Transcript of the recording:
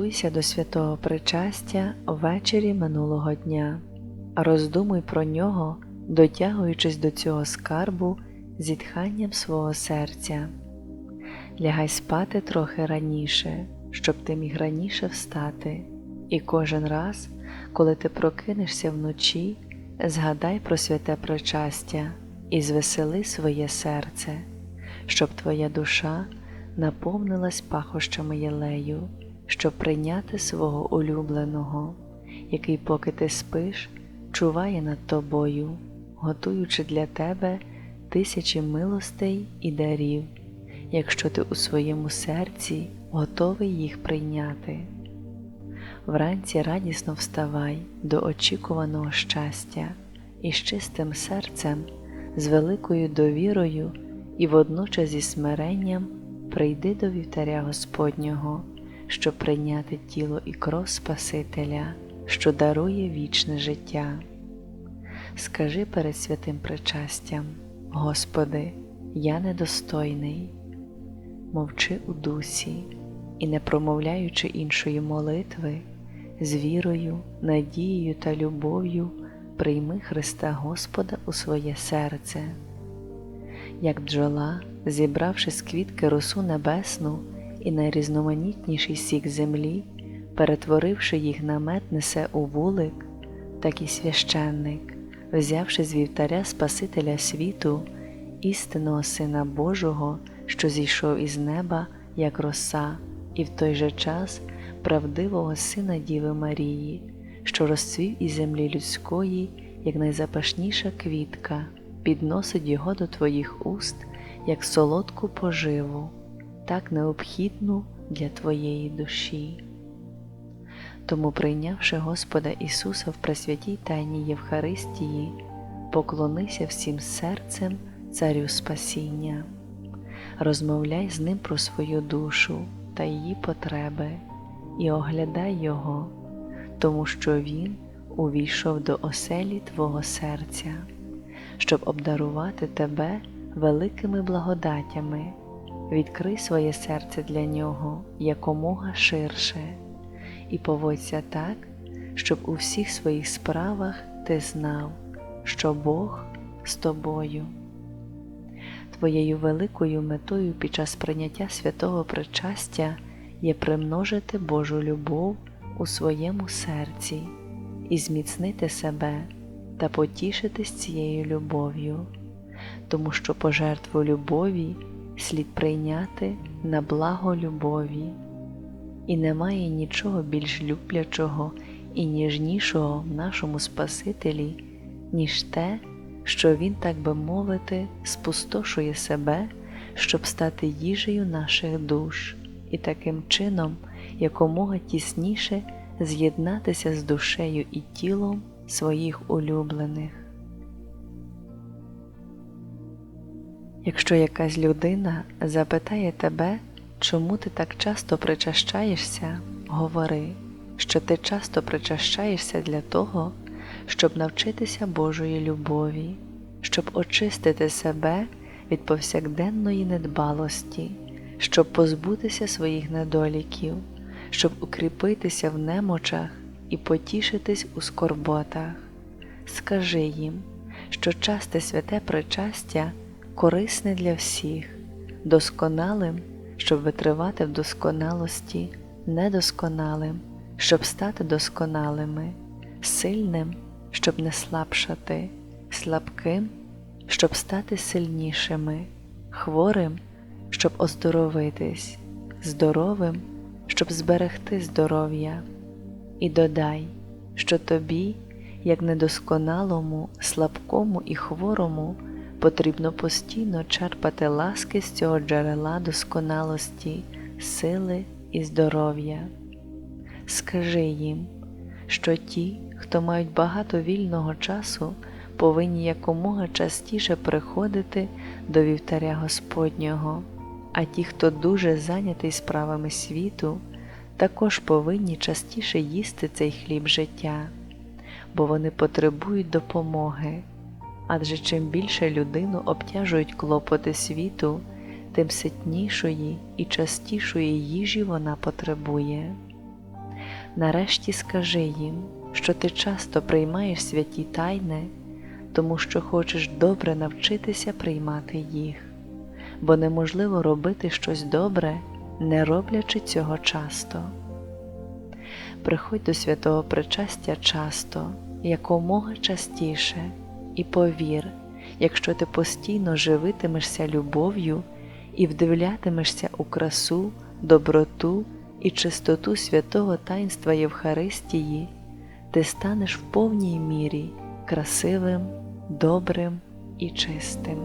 Готуйся до святого причастя ввечері минулого дня, роздумуй про нього, дотягуючись до цього скарбу зітханням свого серця. Лягай спати трохи раніше, щоб ти міг раніше встати, і кожен раз, коли ти прокинешся вночі, згадай про святе причастя і звесели своє серце, щоб твоя душа наповнилась пахощами єлею, щоб прийняти свого улюбленого, який, поки ти спиш, чуває над тобою, готуючи для тебе тисячі милостей і дарів, якщо ти у своєму серці готовий їх прийняти. Вранці радісно вставай до очікуваного щастя і з чистим серцем, з великою довірою і водночас зі смиренням прийди до вівтаря Господнього, щоб прийняти тіло і кров Спасителя, що дарує вічне життя. Скажи перед святим причастям, Господи, я недостойний, мовчи у дусі і, не промовляючи іншої молитви, з вірою, надією та любов'ю прийми Христа Господа у своє серце. Як бджола, зібравши з квітки росу небесну і найрізноманітніший сік землі, перетворивши їх на мед, несе у вулик, так і священник, взявши з вівтаря Спасителя світу, істинного Сина Божого, що зійшов із неба, як роса, і в той же час правдивого Сина Діви Марії, що розцвів із землі людської, як найзапашніша квітка, підносить його до твоїх уст, як солодку поживу, так необхідну для твоєї душі. Тому, прийнявши Господа Ісуса в пресвятій Тайні Євхаристії, поклонися всім серцем Царю Спасіння, розмовляй з Ним про свою душу та її потреби і оглядай Його, тому що Він увійшов до оселі Твого серця, щоб обдарувати тебе великими благодатями, відкрий своє серце для Нього якомога ширше, і поводься так, щоб у всіх своїх справах ти знав, що Бог з тобою. Твоєю великою метою під час прийняття святого причастя є примножити Божу любов у своєму серці і зміцнити себе та потішитись цією любов'ю, тому що пожертву любові слід прийняти на благо любові, і немає нічого більш люблячого і ніжнішого в нашому Спасителі, ніж те, що Він, так би мовити, спустошує себе, щоб стати їжею наших душ і таким чином якомога тісніше з'єднатися з душею і тілом своїх улюблених. Якщо якась людина запитає тебе, чому ти так часто причащаєшся, говори, що ти часто причащаєшся для того, щоб навчитися Божої любові, щоб очистити себе від повсякденної недбалості, щоб позбутися своїх недоліків, щоб укріпитися в немочах і потішитись у скорботах. Скажи їм, що часте святе причастя корисне для всіх, досконалим, щоб витривати в досконалості, недосконалим, щоб стати досконалими, сильним, щоб не слабшати, слабким, щоб стати сильнішими, хворим, щоб оздоровитись, здоровим, щоб зберегти здоров'я, і додай, що тобі, як недосконалому, слабкому і хворому, потрібно постійно черпати ласки з цього джерела досконалості, сили і здоров'я. Скажи їм, що ті, хто мають багато вільного часу, повинні якомога частіше приходити до вівтаря Господнього, а ті, хто дуже зайнятий справами світу, також повинні частіше їсти цей хліб життя, бо вони потребують допомоги. Адже чим більше людину обтяжують клопоти світу, тим ситнішої і частішої їжі вона потребує. Нарешті скажи їм, що ти часто приймаєш святі тайни, тому що хочеш добре навчитися приймати їх, бо неможливо робити щось добре, не роблячи цього часто. Приходь до святого причастя часто, якомога частіше, і повір, якщо ти постійно живитимешся любов'ю і вдивлятимешся у красу, доброту і чистоту святого таїнства Євхаристії, ти станеш в повній мірі красивим, добрим і чистим.